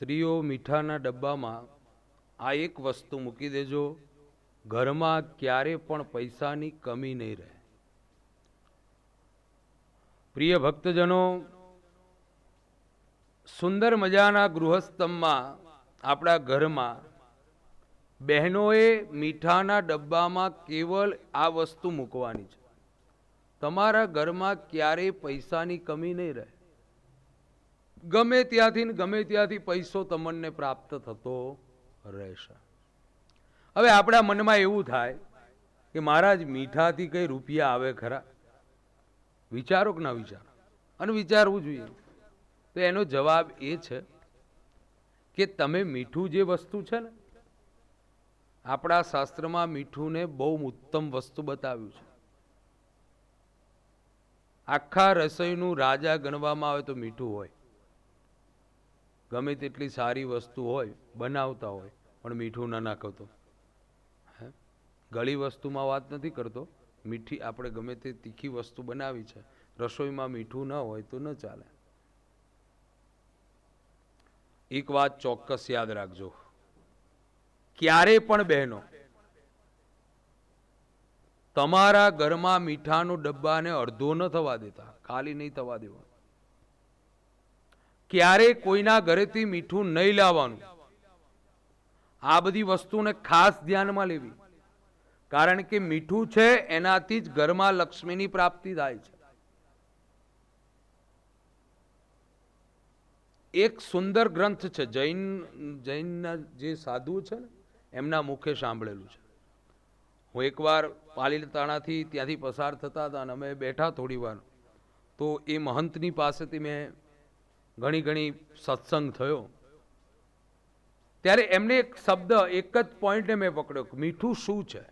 સ્ત્રીઓ મીઠાના ડબ્બામાં આ એક વસ્તુ મૂકી દેજો, ઘરમાં ક્યારે પણ પૈસાની કમી નહીં રહે. પ્રિય ભક્તજનો, સુંદર મજાના ગૃહસ્થમાં આપણા ઘરમાં બહેનોએ મીઠાના ડબ્બામાં કેવલ આ વસ્તુ મૂકવાની છે. તમારા ઘરમાં ક્યારેય પૈસાની કમી નહીં રહે. ગમે ત્યાંથી ને ગમે ત્યાંથી પૈસો તમને પ્રાપ્ત થતો રહેશે. હવે આપણા મનમાં એવું થાય કે મહારાજ મીઠાથી કંઈ રૂપિયા આવે ખરા? વિચારો કે ના વિચારો? અને વિચારવું જોઈએ. તો એનો જવાબ એ છે કે તમે મીઠું જે વસ્તુ છે ને, આપણા શાસ્ત્રમાં મીઠુંને બહુ ઉત્તમ વસ્તુ બતાવ્યું છે. આખા રસોઈનું રાજા ગણવામાં આવે તો મીઠું હોય. ગમે તેટલી સારી વસ્તુ હોય, બનાવતા હોય, પણ મીઠું ના નાખો તો હે? ગળી વસ્તુમાં વાત નથી કરતો. મીઠી આપણે ગમે તે તીખી વસ્તુ બનાવી છે, રસોઈમાં મીઠું ન હોય તો ન ચાલે. એક વાત ચોક્કસ યાદ રાખજો. ક્યારે પણ બહેનો, તમારા ઘરમાં મીઠાનો ડબ્બાને અડધો ન થવા દેતા, ખાલી નહીં થવા દેવા. ક્યારે કોઈના ઘરેથી મીઠું નહીં લાવવાનું? આ બધી વસ્તુને ખાસ ધ્યાનમાં લેવી. કારણ કે મીઠું છે, એનાથી જ ઘરમાં લક્ષ્મીની પ્રાપ્તિ થાય છે. એક સુંદર ગ્રંથ છે, જૈન, જૈનના જે સાધુ છે ને, એમના મુખે સાંભળેલું છે. હું એકવાર પાલીતાણાથી ત્યાંથી પસાર થતા હતા અને અમે બેઠા થોડી વાર તો એ મહંતની પાસેથી મેં ઘણી ઘણી સત્સંગ થયો. ત્યારે એમને એક શબ્દ, એક જ પોઈન્ટને મેં પકડ્યો મીઠું શું છે?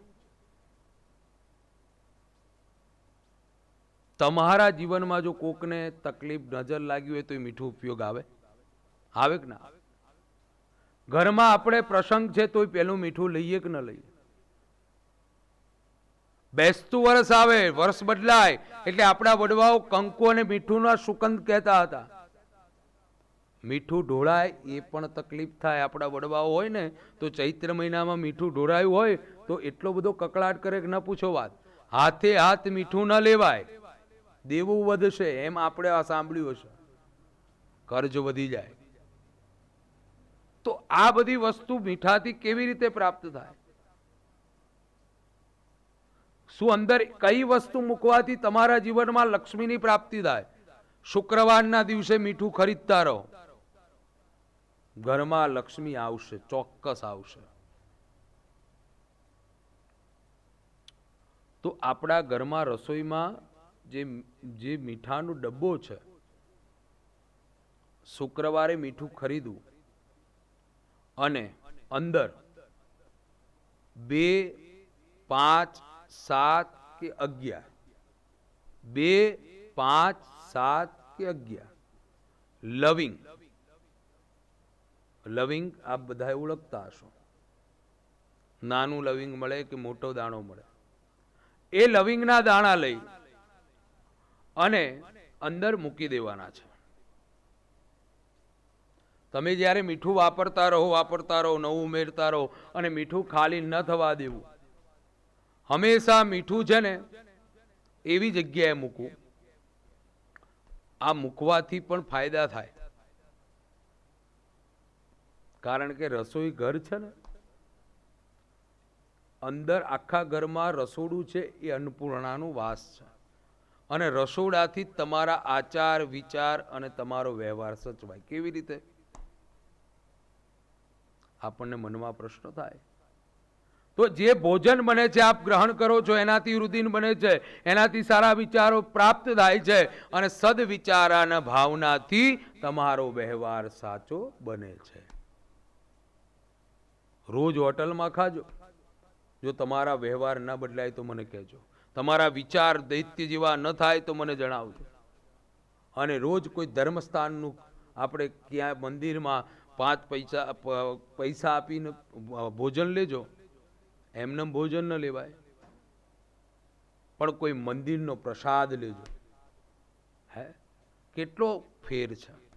તમારા જીવનમાં જો કોકને તકલીફ, નજર લાગી હોય તો એ મીઠું ઉપયોગ આવે. આવે કે ના? આવે ઘરમાં આપણે પ્રસંગ છે તોય પેલું મીઠું લઈએ કે ન લઈએ? બેસતું વર્ષ આવે વર્ષ બદલાય, એટલે આપણા વડવાઓ કંકુ અને મીઠુંના સુગંધ કહેતા હતા. મીઠું ઢોળાય, એ પણ તકલીફ થાય. આપણા વડવાઓ હોય ને, તો ચૈત્ર મહિનામાં મીઠું ઢોળાયું હોય, તો એટલો બધો કકળાટ કરે કે ન પૂછો વાત. હાથે હાથ મીઠું ન લેવાય. દેવું વધશે, એમ આપણે આ સાંભળ્યું હશે. કર્જ વધી જાય. તો આ બધી વસ્તુ મીઠાથી કેવી રીતે પ્રાપ્ત થાય? શું અંદર કઈ વસ્તુ મૂકવાથી તમારા જીવનમાં લક્ષ્મીની પ્રાપ્તિ થાય? શુક્રવારના દિવસે મીઠું ખરીદતા રહો. ઘરમાં લક્ષ્મી આવશે, ચોક્કસ આવશે. તો આપણા ઘરમાં રસોઈમાં જે જે મીઠાનો ડબ્બો છે, શુક્રવારે મીઠું ખરીદવું અને અંદર બે, પાંચ, સાત કે અગિયાર. બે, પાંચ, સાત કે અગિયાર. લવિંગ. લવિંગ આપ બધા ઓળખતા હશો. નાનું લવિંગ મળે કે મોટો દાણો મળે? એ લવિંગના દાણા લઈ અને અંદર મૂકી દેવાના છે. તમે જ્યારે મીઠું વાપરતા રહો વાપરતા રહો, નવું ઉમેરતા રહો અને મીઠું ખાલી ન થવા દેવું, હંમેશા મીઠું છે ને એવી જગ્યાએ મૂકવું. આ મૂકવાથી પણ ફાયદા થાય. કારણ કે રસોઈ ઘર છે ને, અંદર આખા ઘરમાં રસોડું છે એ અન્નપૂર્ણાનું વાસ છે. અને રસોડાથી તમારા આચાર, વિચાર અને તમારો વ્યવહાર સચવાય. કેવી રીતે? આપણને મનમાં પ્રશ્ન થાય. તો જે ભોજન બને છે, આપ ગ્રહણ કરો છો, એનાથી રુધિન બને છે, એનાથી સારા વિચારો પ્રાપ્ત થાય છે અને સદવિચારાના ભાવનાથી તમારો વ્યવહાર સાચો બને છે. રોજ હોટલમાં ખાજો. જો તમારા વ્યવહાર ન બદલાય તો મને કહેજો. તમારા વિચાર દૈત્ય જેવા ન થાય તો મને જણાવજો. અને રોજ કોઈ ધર્મસ્થાનનું આપણે ક્યાં મંદિરમાં પાંચ પૈસા પૈસા આપીને ભોજન લેજો. એમને ભોજન ન લેવાય. પણ કોઈ મંદિરનો પ્રસાદ લેજો. હે? કેટલો ફેર છે.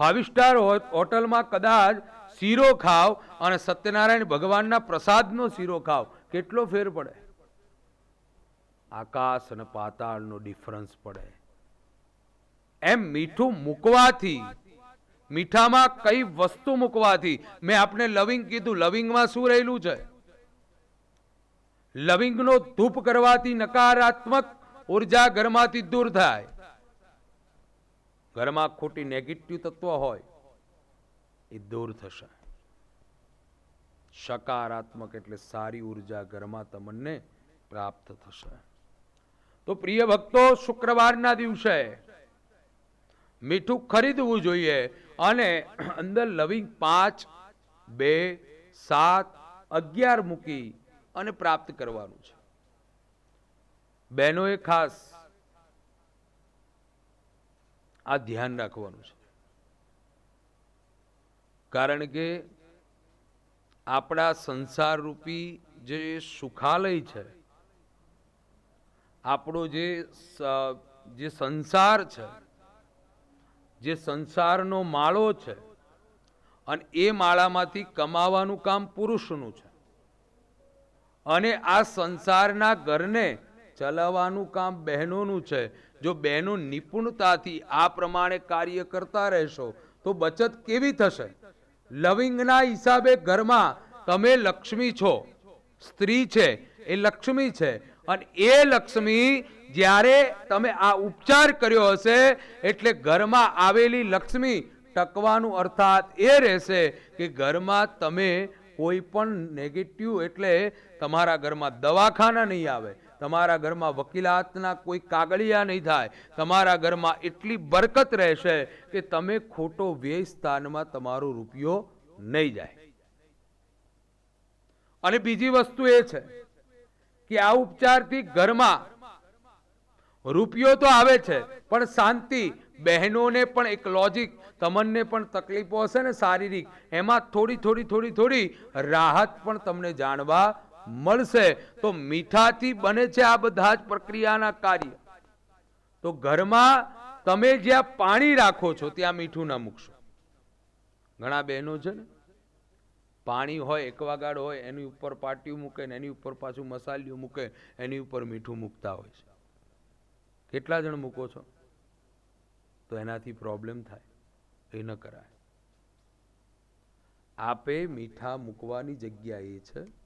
ફાઇવ સ્ટાર હોટલમાં કદાચ શીરો ખાવ અને સત્યનારાયણ ભગવાનના પ્રસાદનો શીરો ખાવ. કેટલો ફેર પડે? આકાશ અને પાતાળનો ડિફરન્સ પડે. એમ મીઠું મૂકવાથી, મીઠામાં કઈ વસ્તુ મૂકવાથી? મેં આપને લવિંગ કીધું, લવિંગમાં શું રહેલું છે? લવિંગનો ધૂપ કરવાથી નકારાત્મક ઊર્જા ઘરમાંથી દૂર થાય. ઘરમાં ખોટી નેગેટિવ તત્વ હોય, એ દૂર થશે. સકારાત્મક એટલે સારી ઊર્જા ઘરમાં તમને પ્રાપ્ત થશે. તો પ્રિય ભક્તો, શુક્રવારના દિવસે મીઠું ખરીદવું જોઈએ અને અંદર લવિંગ પાંચ, બે, સાત, અગિયાર મૂકી અને પ્રાપ્ત કરવાનું છે. બહેનોએ ખાસ આ ધ્યાન રાખવાનું છે. કારણ કે આપણા સંસારરૂપી જે સુખાલય છે, આપણો જે જે સંસાર છે, જે સંસારનો માળો છે, અને એ માળામાંથી કમાવાનું કામ પુરુષનું છે. અને આ સંસારના ઘરને ચલાવવાનું કામ બહેનોનું છે જો બહેનો નિપુણતાથી આ પ્રમાણે કાર્ય કરતા રહેશો, તો બચત કેવી થશે? લવિંગના હિસાબે ઘરમાં તમે લક્ષ્મી છો. સ્ત્રી છે, એ લક્ષ્મી છે. અને એ લક્ષ્મી જ્યારે તમે આ ઉપચાર કર્યો હશે, એટલે ઘરમાં આવેલી લક્ષ્મી ટકવાનું અર્થાત એ રહેશે કે ઘરમાં તમે કોઈ પણ નેગેટિવ એટલે તમારા ઘરમાં દવાખાના નહીં આવે. તમારા ઘરમાં વકીલાતના કોઈ કાગળિયા નહીં થાય. તમારા ઘરમાં એટલી બરકત રહેશે કે તમે ખોટો વ્યય સ્થાનમાં તમારો રૂપિયો નહીં જાય. અને બીજી વસ્તુ એ છે કે આ ઉપચારથી ઘરમાં રૂપિયો તો આવે છે, પણ શાંતિ, બહેનોને પણ એક લોજિક તમને પણ તકલીફો હશે ને શારીરિક. એમાં થોડી થોડી થોડી થોડી રાહત પણ તમને જાણવા મળશે, તો મીઠાથી બને છે આ બધા જ પ્રક્રિયાના કાર્ય. તો ઘરમાં તમે જ્યાં પાણી રાખો છો, ત્યાં મીઠું ના મૂકશો. ઘણા બહેનો છે ને, પાણી હોય એકવાગાડ હોય, એની ઉપર પાટિયું મૂકે ને એની ઉપર પાછું મસાલિયું મૂકે, એની ઉપર મીઠું મૂકતા હોય છે. કેટલા જણ મૂકો છો? તો એનાથી પ્રોબ્લેમ થાય. એ ન કરાય. આપે મીઠા મૂકવાની જગ્યા એ છે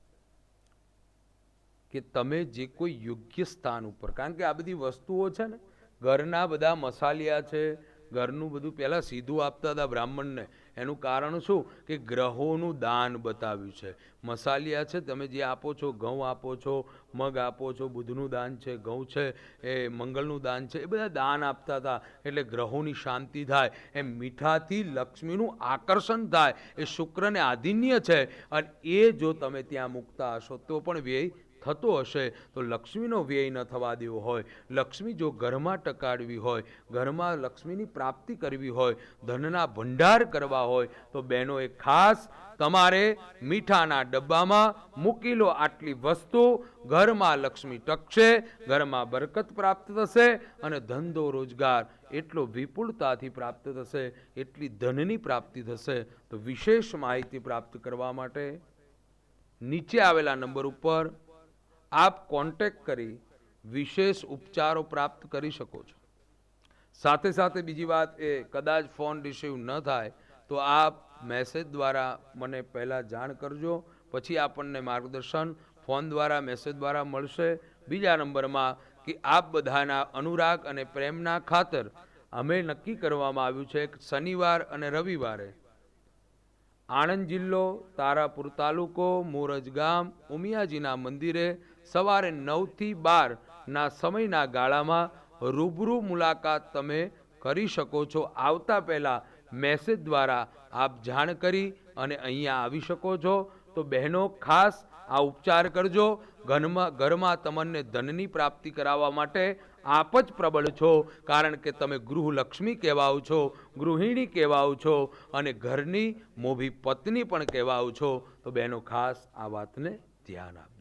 કે તમે જે કોઈ યોગ્ય સ્થાન ઉપર. કારણ કે આ બધી વસ્તુઓ છે ને, ઘરના બધા મસાલિયા છે, ઘરનું બધું પહેલાં સીધું આપતા હતા બ્રાહ્મણને. એનું કારણ શું? કે ગ્રહોનું દાન બતાવ્યું છે. મસાલિયા છે, તમે જે આપો છો, ઘઉં આપો છો, મગ આપો છો, બુધનું દાન છે, ઘઉં છે, એ મંગળનું દાન છે, એ બધા દાન આપતા હતા. એટલે ગ્રહોની શાંતિ થાય, એમ મીઠાથી લક્ષ્મીનું આકર્ષણ થાય, એ શુક્રને આધિન્ય છે. અને એ જો તમે ત્યાં મૂકતા હશો, તો પણ વ્યય થતો હશે, તો લક્ષ્મીનો વ્યય ન થવા દેવો હોય. લક્ષ્મી જો ઘરમાં ટકાડવી હોય, ઘરમાં લક્ષ્મીની પ્રાપ્તિ કરવી હોય, ધનના ભંડાર કરવા હોય, તો બહેનોએ ખાસ તમારે મીઠાના ડબ્બામાં મૂકી લો આટલી વસ્તુ. ઘરમાં લક્ષ્મી ટકશે, ઘરમાં બરકત પ્રાપ્ત થશે અને ધંધો રોજગાર એટલો વિપુલતાથી પ્રાપ્ત થશે, એટલી ધનની પ્રાપ્તિ થશે. તો વિશેષ માહિતી પ્રાપ્ત કરવા માટે નીચે આવેલા નંબર ઉપર આપ કોન્ટેક કરી વિશેષ ઉપચારો પ્રાપ્ત કરી શકો છો. સાથે સાથે બીજી વાત એ, કદાચ ફોન રિસીવ ન થાય, તો આપ મેસેજ દ્વારા મને પહેલાં જાણ કરજો, પછી આપણને માર્ગદર્શન ફોન દ્વારા મેસેજ દ્વારા મળશે. બીજા નંબરમાં કે આપ બધાના અનુરાગ અને પ્રેમના ખાતર અમે નક્કી કરવામાં આવ્યું છે કે શનિવાર અને રવિવારે આણંદ જિલ્લો, તારાપુર તાલુકો, મોરજ ગામ, ઉમિયાજીના મંદિરે સવારે નવથી બારના સમયના ગાળામાં રૂબરૂ મુલાકાત તમે કરી શકો છો. આવતા પહેલાં મેસેજ દ્વારા આપ જાણ કરી અને અહીંયા આવી શકો છો. તો બહેનો, ખાસ આ ઉપચાર કરજો. ઘરમાં ઘરમાં તમને ધનની પ્રાપ્તિ કરાવવા માટે આપ જ પ્રબળ છો. કારણ કે તમે ગૃહલક્ષ્મી કહેવાઓ છો, ગૃહિણી કહેવાઓ છો અને ઘરની મોભી પત્ની પણ કહેવાઓ છો. તો બહેનો, ખાસ આ વાતને ધ્યાન આપજો.